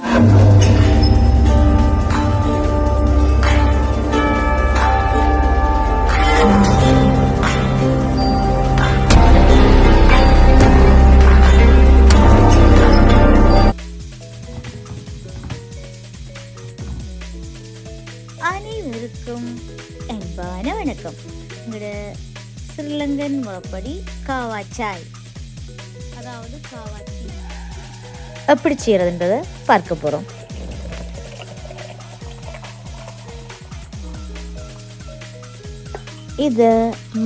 அனைவருக்கும் அன்பான வணக்கம். எங்களோட ஸ்ரீலங்கன் முறைப்படி காவாச்சாய். அதாவது காவாச்சி. எப்படி செய்யறதுன்றதை பார்க்க போகிறோம் இதை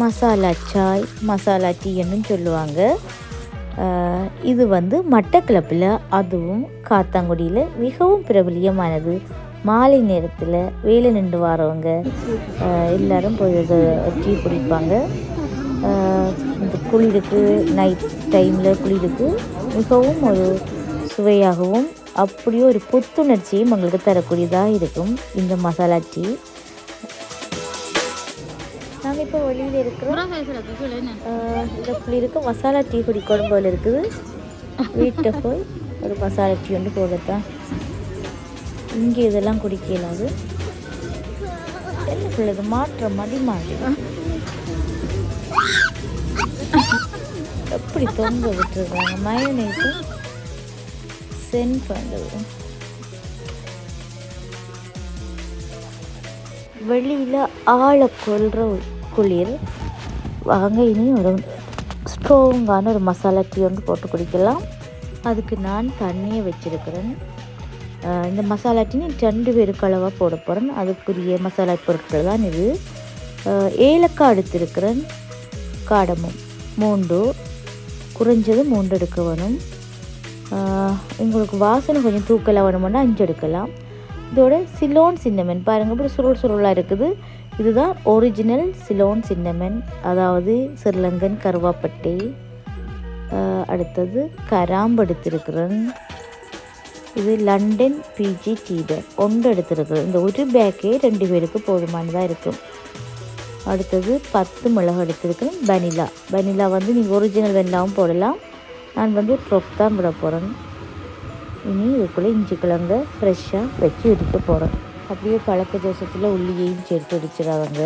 மசாலா சாய் மசாலா டீன்னு சொல்லுவாங்க. இது வந்து மட்டக்களப்பில் அதுவும் காத்தாங்குடியில் மிகவும் பிரபலியமானது. மாலை நேரத்தில் வேலை நின்று வரவங்க எல்லோரும் போய் இதை டீ குடிப்பாங்க. இந்த குளிருக்கு நைட் டைமில் குளிருக்கு மிகவும் ஒரு சுவையாகவும் அப்படியே ஒரு புத்துணர்ச்சியும் உங்களுக்கு தரக்கூடியதாக இருக்கும். இந்த மசாலா டீ. நாங்கள் இப்போ வெளியில் இருக்கிறோம். ஆஹ் இந்த இருக்க. மசாலா டீ குடிக்கணும் போல இருக்குது. வீட்டை போய் ஒரு மசாலா டீ ஒன்று போடத்தான். இங்கே இதெல்லாம் குடிக்கலாது என்ன பிள்ளைது மாற்றம் மடி மாறி எப்படி தொங்க விட்டுருக்காங்க? மயனேஸும் சென்ட் பண்ணுறது வெளியில் ஆளை கொள்கிற குளிர். வாங்க இனி ஒரு ஸ்ட்ராங்கான ஒரு மசாலா டீ வந்து போட்டு குடிக்கலாம். அதுக்கு நான் தண்ணியை வச்சுருக்கிறேன். இந்த மசாலா டீ ரெண்டு பேருக்கு அளவாக போட போகிறேன் அதுக்குரிய மசாலா பொருட்கள் தான் இது. ஏலக்காய் எடுத்திருக்கிறேன். காடமும் மூண்டு குறைஞ்சது மூண்டு எடுக்க வேணும். உங்களுக்கு வாசனை கொஞ்சம் தூக்கலாக வேணுமென்னா அஞ்சு எடுக்கலாம். இதோட சிலோன் சின்னமென். பாருங்கள் இப்படி சுருள் சுருளாக இருக்குது. இதுதான் ஒரிஜினல் சிலோன் சின்னமென். அதாவது ஸ்ரீலங்கன் கருவாப்பட்டை. அடுத்தது கராம்பு எடுத்திருக்கிறேன். இது லண்டன் பிஜி டீடர் ஒன்று எடுத்திருக்கிறேன். இந்த ஒரு பேக்கே ரெண்டு பேருக்கு போதுமானதாக இருக்கும். அடுத்தது பத்து மிளகு எடுத்திருக்கிறேன். வெனிலா. வனிலா வந்து நீங்கள் ஒரிஜினல் வெனிலாவும் போடலாம். நான் வந்து ட்ரொப் தான் விட போகிறேன் இனி இதுக்குள்ளே இஞ்சி கிழங்க ஃப்ரெஷ்ஷாக வச்சு எடுக்க போகிறேன் அப்படியே பழக்க தோசத்தில் உள்ளியையும் சேர்த்து இடிச்சிடாதங்க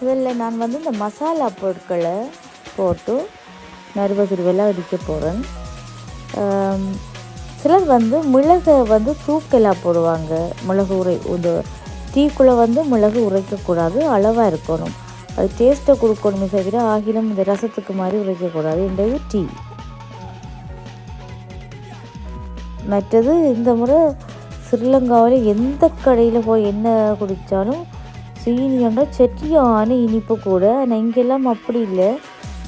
இதில் நான் வந்து இந்த மசாலா பொருட்களை போட்டு நறுவ துருவெல்லாம் இடிக்க போகிறேன் சிலர் வந்து மிளகை வந்து தூக்கலாக போடுவாங்க. மிளகு உரை இந்த டீக்குள்ளே வந்து மிளகு உரைக்கக்கூடாது அளவாக இருக்கணும். அது டேஸ்ட்டை கொடுக்கணுமே தவிர ஆகிலும் இந்த ரசத்துக்கு மாதிரி உரைக்கக்கூடாது. என்றது டீ. மற்றது இந்த முறை ஸ்ரீலங்காவில் எந்த கடையில் போய் என்ன குடித்தாலும் சீனியண்டா செட்டியான இனிப்பு கூட. ஆனால் இங்கெல்லாம் அப்படி இல்லை.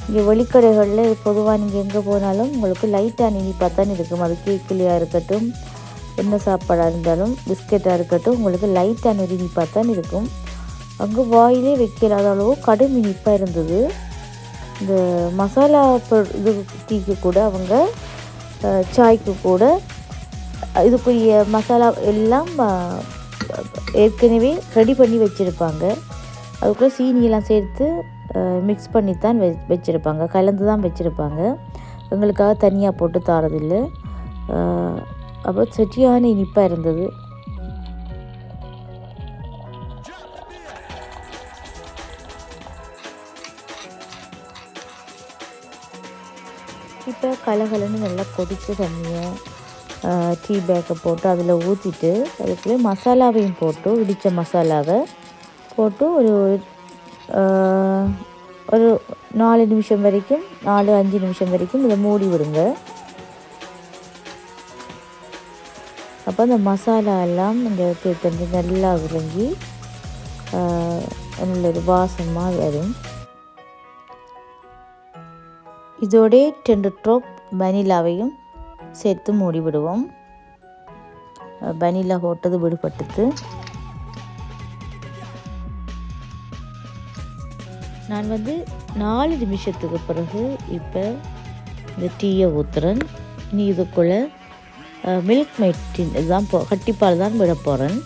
இங்கே வெளிக்கடைகளில் பொதுவாக நீங்கள் எங்கே போனாலும் உங்களுக்கு லைட்டான இனிப்பாக தான் இருக்கும். அது கேக்கிலையாக இருக்கட்டும் என்ன சாப்பாடாக இருந்தாலும் பிஸ்கெட்டாக இருக்கட்டும் உங்களுக்கு லைட்டான ஒரு இனிப்பாக தான் இருக்கும். அங்கே வாயிலே வைக்கலாத அளவு கடும் இனிப்பாக இருந்தது. இந்த மசாலா பொ- இது டீக்கு கூட அவங்க சாய்க்கு கூட இதுக்குரிய மசாலா எல்லாம் ஏற்கனவே ரெடி பண்ணி வச்சுருப்பாங்க. அதுக்குள்ளே சீனியெல்லாம் சேர்த்து மிக்ஸ் பண்ணி தான் வெ வச்சுருப்பாங்க. கலந்து தான் வச்சுருப்பாங்க. எங்களுக்காக தனியாக போட்டு தாரதில்லை. அப்போ செட்டியான இனிப்பாக இருந்தது. இப்போ கலகலன்னு நல்லா கொதித்த தண்ணியை டீ பேக்கை போட்டு அதில் ஊற்றிட்டு அதுக்குள்ளே மசாலாவையும் போட்டு இடித்த மசாலாவை போட்டு ஒரு ஒரு நாலு நிமிஷம் வரைக்கும் நாலு அஞ்சு நிமிஷம் வரைக்கும் இதை மூடி விடுங்க. அப்போ அந்த மசாலா எல்லாம் இந்த தீர்த்தஞ்சு நல்லா விளங்கி நல்ல ஒரு வாசமாக வரும். இதோடே ரெண்டு ட்ரோப் வனிலாவையும் சேர்த்து மூடி விடுவோம் வனிலா போட்டது விடுபட்டுது நான் வந்து நாலு நிமிஷத்துக்கு பிறகு இப்போ இந்த டீயை ஊற்றுறேன் இனி இதுக்குள்ளே மில்க் மெட்டின் இதுதான் போ கட்டிப்பால் தான் விட போகிறேன்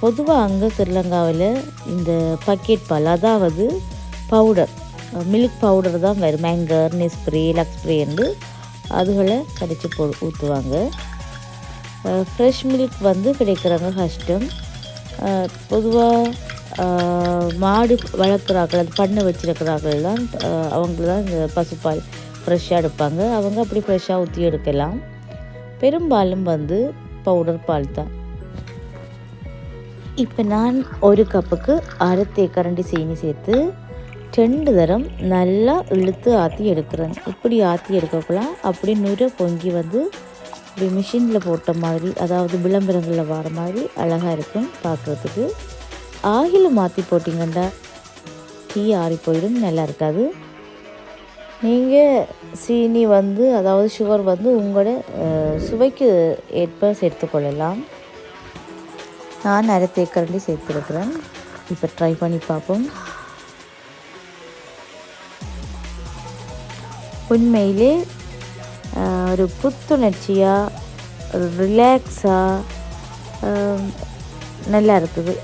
பொதுவாக அங்கே ஸ்ரீலங்காவில் இந்த பக்கெட் பால் அதாவது பவுடர் மில்க் பவுடர் தான் வரும். மேங்கர் நெஸ்ப்ரே லக்ஸ்ப்ரேன்னு அதுகளை கடித்து போ ஊற்றுவாங்க ஃப்ரெஷ் மில்க் வந்து கிடைக்கிறாங்க கஷ்டம் பொதுவாக மாடு வளர்க்குறாக்கள் அது பண்ணை வச்சிருக்கிறார்கள் தான் அவங்கள தான் இந்த பசுப்பால் ஃப்ரெஷ்ஷாக எடுப்பாங்க. அவங்க அப்படி ஃப்ரெஷ்ஷாக ஊற்றி எடுக்கலாம். பெரும்பாலும் வந்து பவுடர் பால் தான். இப்போ நான் ஒரு கப்புக்கு அரை தேக்கரண்டி சீனி சேர்த்து ரெண்டு தரம் நல்லா இழுத்து ஆற்றி எடுக்கிறேன். இப்படி ஆற்றி எடுக்கக்குள்ள அப்படி நுர பொங்கி வந்து இப்படி மிஷினில் போட்ட மாதிரி அதாவது விளம்பரங்களில் வர மாதிரி அழகாக இருக்கும் பார்க்குறதுக்கு ஆயில் மாற்றி போட்டிங்கன்னா டீ ஆறி போயிடும் நல்லா இருக்காது. நீங்கள் சீனி வந்து அதாவது சுகர் வந்து உங்களோட சுவைக்கு ஏற்ப சேர்த்துக்கொள்ளலாம் நான் அரை தேக்கரண்டி சேர்த்துருக்குறேன். இப்போ ட்ரை பண்ணி பார்ப்போம். உண்மையிலே ஒரு புத்துணர்ச்சியாக ஒரு ரிலாக்ஸாக நல்லா இருக்குது.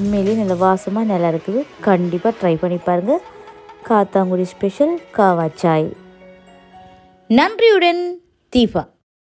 உண்மையிலேயே நல்ல வாசமாக நல்லா இருக்குது. கண்டிப்பாக ட்ரை பண்ணி பாருங்கள் காத்தாங்குடி ஸ்பெஷல் காவா சாய் நன்றியுடன் தீபா.